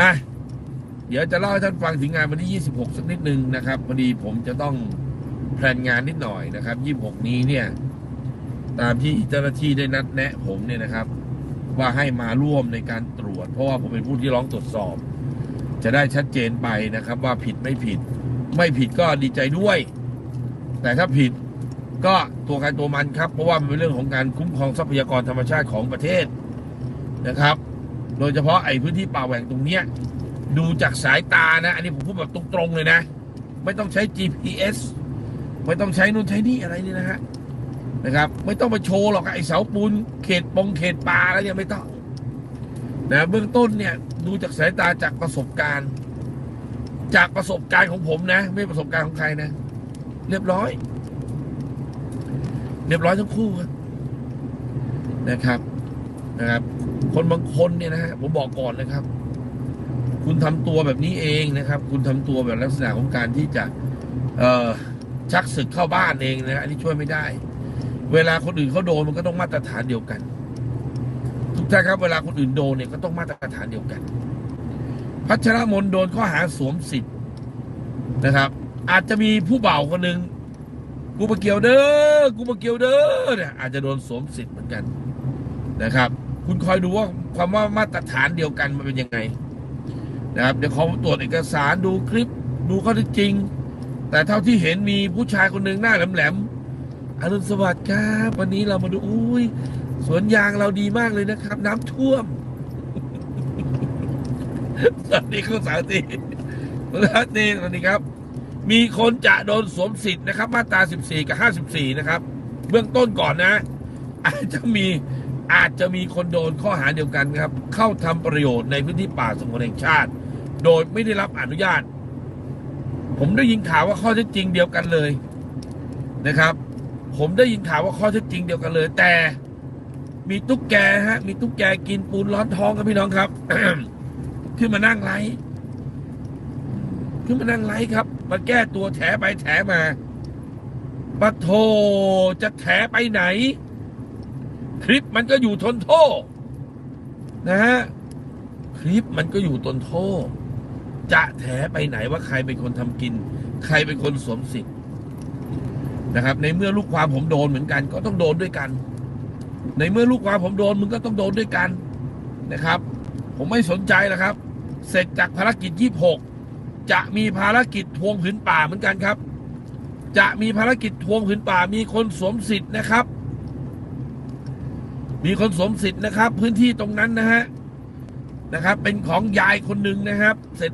อะเดี๋ยวจะเล่าให้ท่านฟังถึงงานวันที่ 26 สักนิดนึงนะครับพอดีผมจะต้องแพลนงานนิดหน่อยนะครับ 26 นี้เนี่ย ตามที่เจ้าหน้าที่ได้นัดแนะผมเนี่ยนะครับ ว่าให้มาร่วมในการตรวจ เพราะว่าผมเป็นผู้ที่ร้องตรวจสอบ จะได้ชัดเจนไปนะครับ ว่าผิดไม่ผิด ไม่ผิดก็ดีใจด้วย แต่ถ้าผิดก็ตัวใครตัวมันครับ เพราะว่ามันเป็นเรื่องของการคุ้มครองทรัพยากรธรรมชาติของประเทศนะครับ โดยเฉพาะไอ้พื้นที่ป่าแหว่งตรงเนี้ยดูจากสายตานะ อันนี้ผมพูดแบบตรงๆเลยนะ ไม่ต้องใช้ GPS ไม่ต้องใช้นู่นใช้นี่อะไรนี่นะฮะนะครับ ไม่ต้องมาโชว์หรอกไอ้เสาปูนเขตปงเขตป่าแล้วเนี่ยไม่ต้องนะเบื้องต้นเนี่ยดูจากสายตาจากประสบการณ์ จากประสบการณ์ของผมนะ ไม่ประสบการณ์ของใครนะ เรียบร้อย เรียบร้อยทั้งคู่ครับนะครับนะครับ คนบางคนเนี่ยนะฮะผมบอกก่อนนะครับ คุณทำตัวแบบนี้เองนะครับ คุณทำตัวแบบลักษณะของการที่จะ เอ่อชักศึกเข้าบ้านเองนะอันนี้ช่วยไม่ได้ เวลาคนอื่นเขาโดนมันก็ต้องมาตรฐานเดียวกัน ทุกท่านครับ เวลาคนอื่นโดนเนี่ยก็ต้องมาตรฐานเดียวกัน พัชรมนโดนข้อหาสวมสิทธิ์นะครับ อาจจะมีผู้เบ่าคนหนึ่งกูมาเกี่ยวเด้อกูมาเกี่ยวเด้อเนี่ยอาจจะโดนสวมสิทธิ์เหมือนกันนะครับ คุณคอยดูว่าความว่ามาตรฐานเดียวกันมันเป็นยังไง นะครับ เดี๋ยวเขอตรวจเอกสารดูคลิปดูข้อเท็จจริง แต่เท่าที่เห็นมีผู้ชายคนหนึ่งหน้าแหลมๆอรุณสวัสดิ์ครับวันนี้เรามาดูอุ้ยสวนยางเราดีมากเลยนะครับ น้ำท่วมสวัสดีคุณสาตีคุณสาตีสวัสดีครับ มีคนจะโดนสวมสิทธิ์นะครับ มาตรา 14 กับ 54 นะครับ เบื้องต้นก่อนนะ อาจจะมี อาจจะมีคนโดนข้อหาเดียวกันครับ เข้าทำประโยชน์ในพื้นที่ป่าสงวนแห่งชาติ โดยไม่ได้รับอนุญาต ผมได้ยินข่าวว่าข้อเท็จจริงเดียวกันเลยนะครับ ผมได้ยินข่าวว่าข้อเท็จจริงเดียวกันเลย แต่มีตุ๊กแกฮะ มีตุ๊กแกกินปูนร้อนท้องครับพี่น้องครับขึ้นมานั่งไลฟ์ขึ้นมานั่งไลฟ์ครับ มาแก้ตัวแถไปแถมาปะโทจะแถไปไหน คลิปมันก็อยู่ทนโทษนะฮะคลิปมันก็อยู่ทนโทษจะแถไปไหนว่าใครเป็นคนทำกิน ใครเป็นคนสวมสิทธิ์นะครับ ในเมื่อลูกความผมโดนเหมือนกัน ก็ต้องโดนด้วยกัน ในเมื่อลูกความผมโดนมึงก็ต้องโดนด้วยกันนะครับ ผมไม่สนใจแล้วครับ เสร็จจากภารกิจ 26 จะมีภารกิจทวงผืนป่าเหมือนกันครับ จะมีภารกิจทวงผืนป่ามีคนสวมสิทธิ์นะครับ มีคนสวมสิทธิ์นะครับ พื้นที่ตรงนั้นนะฮะนะครับ เป็นของยายคนหนึ่งนะครับ เสร็จ